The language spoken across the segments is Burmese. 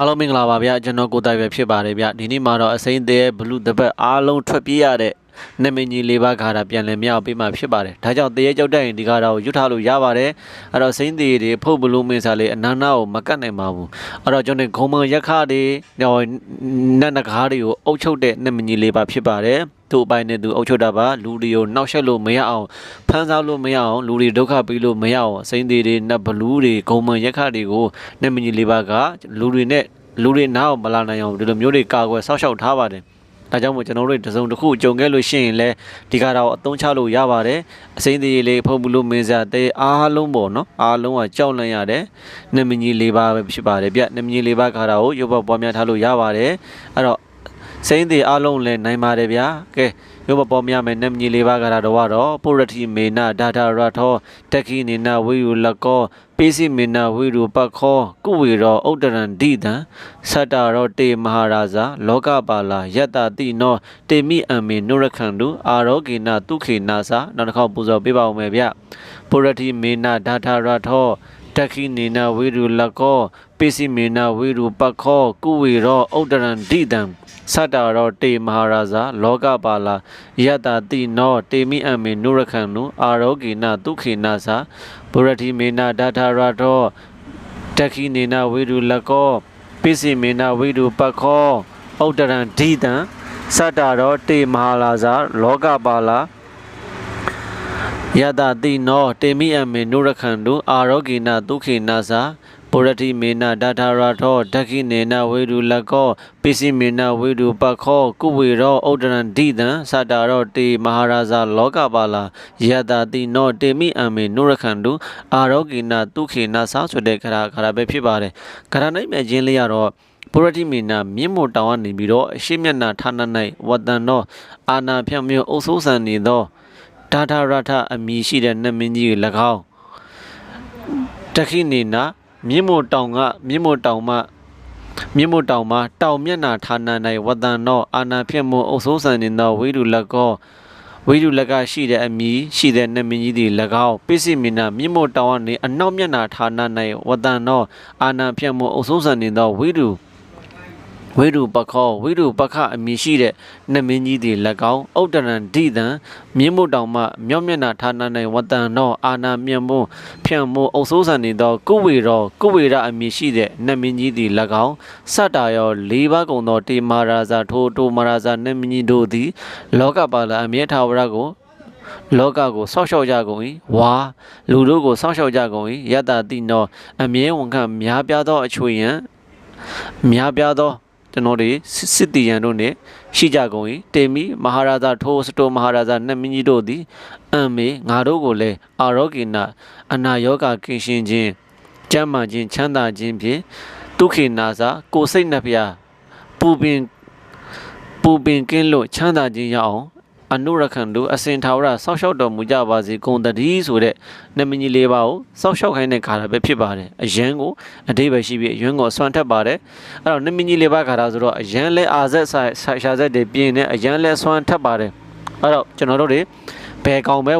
အားလုံးမင်္ဂလာပါဗျာကျွန်တော်ကိုတိုင်ပဲဖြစ်ပါတယ်ဗျဒီနေ့မှာတော့အစိမ့်သေးဘလူးတပတ်အားလုံးထွက်ပြေးရတဲ့နမင်းကြီးလေးပါးခါတာပြန်လည်မြောက်ပေးမှဖြစ်ပါတယ်ဒါကြောင့်တရေကြောက်တက်ရင်ဒီခါတော့ရွတ်ထားလို့ရပါတယ်အဲ့တော့စိမ့်သေးတွေဖုတ်ဘလူးမင်းစားလေးအနာနာကိုမကတ်နိုင်ပါဘူးအဲ့တော့ကျွန်တော်ဂုံမန်ရက်ခတွေဟိုနတ်နဂါးတွေကိုအုပ်ချုပ်တဲ့နမင်းကြီးလေးပါးဖြစ်ပါတယ် သူ့အပိုင်းနဲ့သူအုပ်ချုပ်တာပါလူတွေကိုနှောက်ယှက်လို့မရအောင်ဖမ်းဆောက်လို့မရအောင်လူတွေဒုက္ခပေးလို့မရအောင်စိမ့်သေးတွေနတ်ဘလူးတွေဂုံမန်ရက်ခတွေကိုနမင်းကြီးလေးပါးကလူတွေနဲ့လူတွေနားအောင်မလာနိုင်အောင်ဒီလိုမျိုးတွေကာကွယ်ဆောက်ရှောက်ထားပါတယ်။ဒါကြောင့်မို့ကျွန်တော်တို့တစ်စုံတစ်ခုကြုံခဲ့လို့ရှိရင်လည်းဒီကတော့အသုံးချလို့ရပါတယ်။အစိမ့်သေးလေးဖုံဘူးလို့မင်းစားတဲ့အားလုံးပေါ့နော်။အားလုံးကကြောက်လန့်ရတယ်။နမကြီးလေးပါပဲဖြစ်ပါတယ်ဗျ။နမကြီးလေးပါခါတာကိုရုပ်ပေါ်ပွားများထားလို့ရပါတယ်။အဲ့တော့ စိမ့်သေးအားလုံးလည်းနိုင်ပါတယ်ဗျာ။ကဲရုပ်ပေါ်ပေါ်များမယ်နမကြီးလေးပါခါတာတော့တော့ပုရတိမေနဒါတာရထောတက်ခိနေနဝိယူလကောပိစိမေနဝိရူပခောကုဝေရောဥဒ္ဒရံဒိတံသတ္တရောတေမဟာရာဇာလောကပါလာယတ္တတိနောတေမိအံမေနုရခန္တုအာရောဂေနတုခေနာစာနောက်တစ်ခေါက်ပူဇော်ပေးပါဦးမယ်ဗျပုရတိမေနဒါထာရထောတခိနေနဝိရူလကော ပိစိမေနဝိရူပခောကုဝေရောဥဒ္ဒရံဒိတံသတ္တရောတေမဟာရာဇာလောကပါလာယတ္တတိနောတေမိအံမေနုရခန္တုအာရောဂေနတုခေနာစာဗုရတိမေနဒါထာရထောတခိနေနဝိရုလကောပိစိမေနဝိရုပခောဩတရံဒိတံသတ္တရောတေမဟာလာဇာလောကပါလာယတတိနောတေမိအမေနုရခန္တုအာရောဂိနဒုခေနာစာ ပုရတိမေနဒါထာရထောဒခိနေနဝေရုလကောပိစိမေနဝေရုပခောကုဝေရောဩဒရံဒိတံသတ္တရောတေမဟာရာဇာလောကပါလာယတတိနောတေမိအမေနုရခန္တုအာရောဂိနဒုခေနာစာဆိုတဲ့ခရာခရာပဲဖြစ်ပါတယ်ခရာနိုင်မဲ့ခြင်းလေးရတော့ပုရတိမေနမြင့်မို့တောင်ကနေပြီးတော့အရှိမျက်နာဌာန၌ဝတ္တန်သောအာနာဖြံမျိုးအုပ်ဆိုးဆန်နေသောဒါထာရထအမည်ရှိတဲ့နတ်မင်းကြီး၎င်းတခိနေနာ မြင့်မို့တောင်ကမြင့်မို့တောင်မှမြင့်မို့တောင်မှတောင်မျက်နာဌာန၌ဝတ္တန်သောအာနာဖြံမျိုးအုပ်ဆိုးဆန်နေသောဝိရုလကောဝိရုလကရှိတဲ့အမည်ရှိတဲ့နတ်မင်းကြီးတွေ၎င်းပိစိမိနာမြင့်မို့တောင်ကနေအနောက်မျက်နာဌာန၌ဝတ္တန်သောအာနာဖြံမျိုးအုပ်ဆိုးဆန်နေသောဝိရု ဝိရုပခောဝိရုပခအမည်ရှိတဲ့နတ်မင်းကြီးတွေ၎င်းဥဒ္ဒရံဒိတံမြင်းမို့တောင်မှမြောက်မျက်နှာဌာန၌ဝတန်သောအာနာမြတ်မွန်းဖြန့်မို့အုပ်ဆိုးဆန်နေသောကုဝေရောကုဝေရအမည်ရှိတဲ့နတ်မင်းကြီးတွေ၎င်းစတ္တာရော၄ပါးကုန်သောတေမာရာဇာထိုတိုမာရာဇာနတ်မင်းကြီးတို့သည် လောကပါလာအမြဲထာဝရကိုလောကကိုစောက်ရှောက်ကြကုန်၏ဝါလူတို့ကိုစောက်ရှောက်ကြကုန်၏ယတ္တတိနောအမြဲဝန်ခံများပြားသောအချွေယံများပြားသော ကျွန်တော်တွေစစ်စစ်တီယန်တို့နှင့်ရှိကြကုန်၏တေမီမဟာရာဇာထိုးစတိုမဟာရာဇာနတ်မင်းကြီးတို့သည်အံမေငါတို့ကိုလည်းအာရောဂိနာအနာယောဂကင်းရှင်းခြင်းကျမ်းမာခြင်းချမ်းသာခြင်းဖြင့်ဒုက္ခိနာစာကိုယ်စိတ်နှပြပူပင်ပူပင်ကင်းလို့ချမ်းသာခြင်းရအောင် အနုရခန္တုအစင်ထာဝရစောက်ရှောက်တော်မူကြပါစေဂုံတတိဆိုတဲ့နမကြီးလေးပါကိုစောက်ရှောက်ခိုင်းတဲ့ခါတာပဲဖြစ်ပါတယ်အယံကိုအတိပဲရှိပြီးအယွန်းကိုဆွမ်းထက်ပါတယ်အဲ့တော့နမကြီးလေးပါခါတာဆိုတော့အယံလဲအာဇက်ဆိုင်ရှာဇက်တွေပြင်းနေအယံလဲဆွမ်းထက်ပါတယ်အဲ့တော့ကျွန်တော်တို့တွေဘယ်ကောင်ပဲ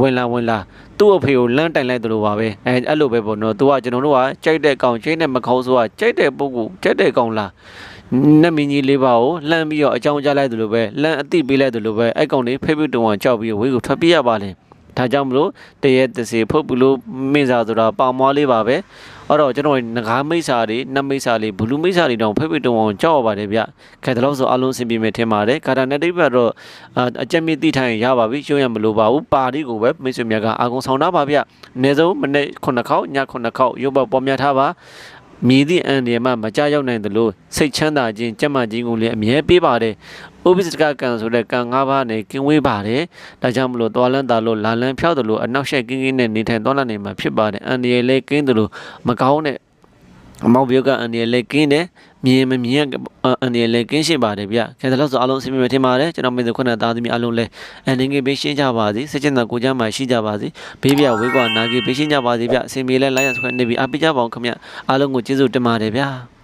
ဝင်လာဝင်လာသူ့အဖေကိုလမ်းတိုင်လိုက်သလိုပါပဲအဲအဲ့လိုပဲပေါ့နော်သူကကျွန်တော်တို့ကကြိုက်တဲ့ကောင်ချင်းနဲ့မခေါင်းဆိုကကြိုက်တဲ့ပုဂ္ဂိုလ်ကြိုက်တဲ့ကောင်လား နတ်မင်းကြီးလေးပါကိုလှမ်းပြီးတော့အကြောင်းကြားလိုက်သလိုပဲလှမ်းအတိပေးလိုက်သလိုပဲအဲ့ကောင်လေးဖိတ်ဖိတ်တုံအောင်ကြောက်ပြီးဝေးကိုထွက်ပြေးရပါလေဒါကြောင့်မလို့တရက်တစီဖုတ်ဘူးလို့မင်းစားဆိုတာပေါမွားလေးပါပဲအဲ့တော့ကျွန်တော်ငကားမိတ်စာတွေနတ်မိတ်စာတွေဘလူးမိတ်စာတွေတောင်ဖိတ်ဖိတ်တုံအောင်ကြောက်ရပါတယ်ဗျခဲတယ်လို့ဆိုအလုံးစင်ပြမယ်ထင်ပါတယ်ကာတာနဲ့တိတ်ဘက်တော့အကြက်မြင့်တိထိုင်ရပါပြီရှုံးရမလို့ပါဘူးပါတီကိုပဲမိတ်ဆွေများကအာကုံဆောင်တာပါဗျအနည်းဆုံးမနေ့9ခေါက်ည9ခေါက်ရုပ်ပေါ်ပေါ်များထားပါ မြည်သည့်အန်ဒီမှမကြရောက်နိုင်သလိုစိတ်ချမ်းသာခြင်းကြက်မှခြင်းကိုလည်းအမြဲပေးပါတယ်။ဥပိစတကကံဆိုတဲ့ကံ၅ပါးနဲ့ကင်းဝေးပါတယ်။ဒါကြောင့်မလို့တော်လန်းတာလို့လာလန်းဖြောက်တယ်လို့အနောက်ရှက်ကင်းကင်းနဲ့နေထိုင်တော်လာနေမှာဖြစ်ပါတယ်။အန်ဒီရဲ့လည်းကင်းတယ်လို့မကောင်းတဲ့ အမောက်ပြောကအန်ဒီရဲ့လည်းကင်းတယ်မြင်မမြင်အန်ဒီရဲ့လည်းကင်းရှင်းပါတယ်ဗျ။ခဲတယ်လို့ဆိုအလုံးအစင်းမြင်ထင်ပါတယ်ကျွန်တော်မင်းတို့ခုနသားသမီးအလုံးလဲအန်ဒီငယ်ပေးရှင်းကြပါစေစကြင်သာကိုကြမ်းမှရှိကြပါစေဘေးပြဝေးကွာနာကြီးပေးရှင်းကြပါစေဗျ။အစင်ပြေလဲလိုက်ရဆွဲနေပြီအပိကြပါအောင်ခင်ဗျ။အားလုံးကိုကျေးဇူးတင်ပါတယ်ဗျာ။